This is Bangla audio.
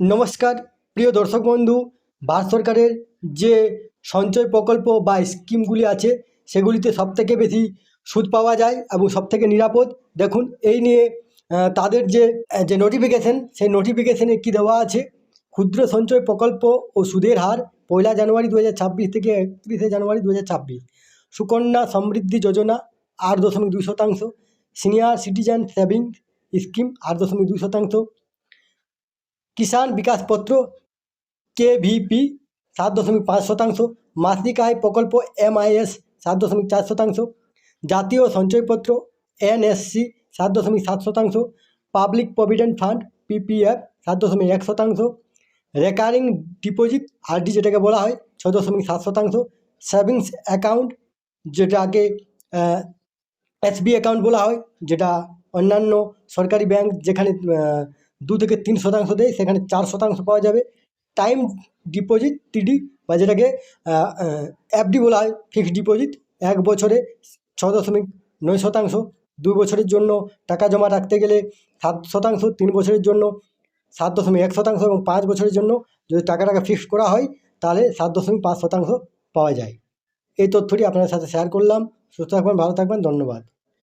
নমস্কার, প্রিয় দর্শক বন্ধু, ভারত সরকারের যে সঞ্চয় প্রকল্প বা স্কিমগুলি আছে, সেগুলিতে সবথেকে বেশি সুদ পাওয়া যায় এবং সবথেকে নিরাপদ। দেখুন, এই নিয়ে তাদের যে যে নোটিফিকেশন সেই নোটিফিকেশনে কী দেওয়া আছে? ক্ষুদ্র সঞ্চয় প্রকল্প ও সুদের হার পয়লা জানুয়ারি দু হাজার ছাব্বিশ থেকে একত্রিশে জানুয়ারি দু হাজার ছাব্বিশ। সুকন্যা সমৃদ্ধি যোজনা, আট দশমিক দুই শতাংশ। সিনিয়র সিটিজেন সেভিংস স্কিম, আট দশমিক দুই শতাংশ। কিষাণ বিকাশ পত্র কেভিপি সাত দশমিক পাঁচ শতাংশ মাসিক আয় প্রকল্প এমআইএস সাত দশমিক চার শতাংশ জাতীয় সঞ্চয়পত্র এনএসসি সাত দশমিক সাত শতাংশ পাবলিক প্রভিডেন্ট ফান্ড পিপিএফ সাত দশমিক এক শতাংশ রেকারিং ডিপোজিট আরডি যেটাকে বলা হয় ছ দশমিক সাত শতাংশ সেভিংস অ্যাকাউন্ট যেটাকে এসবি অ্যাকাউন্ট বলা হয় যেটা অন্যান্য সরকারি ব্যাংক যেখানে আহ, দু থেকে তিন শতাংশ দেয়, সেখানে চার শতাংশ পাওয়া যাবে। টাইম ডিপোজিট টিডি বা যেটাকে এফডি বলা হয় ফিক্সড ডিপোজিট এক বছরে ছ দশমিক নয় শতাংশ, দু বছরের জন্য টাকা জমা রাখতে গেলে সাত শতাংশ, তিন বছরের জন্য সাত দশমিক এক শতাংশ এবং পাঁচ বছরের জন্য যদি টাকাটাকে ফিক্সড করা হয়, তাহলে সাত দশমিক পাঁচ শতাংশ পাওয়া যায়। এই তথ্যটি আপনাদের সাথে শেয়ার করলাম। সুস্থ থাকবেন, ভালো থাকবেন, ধন্যবাদ।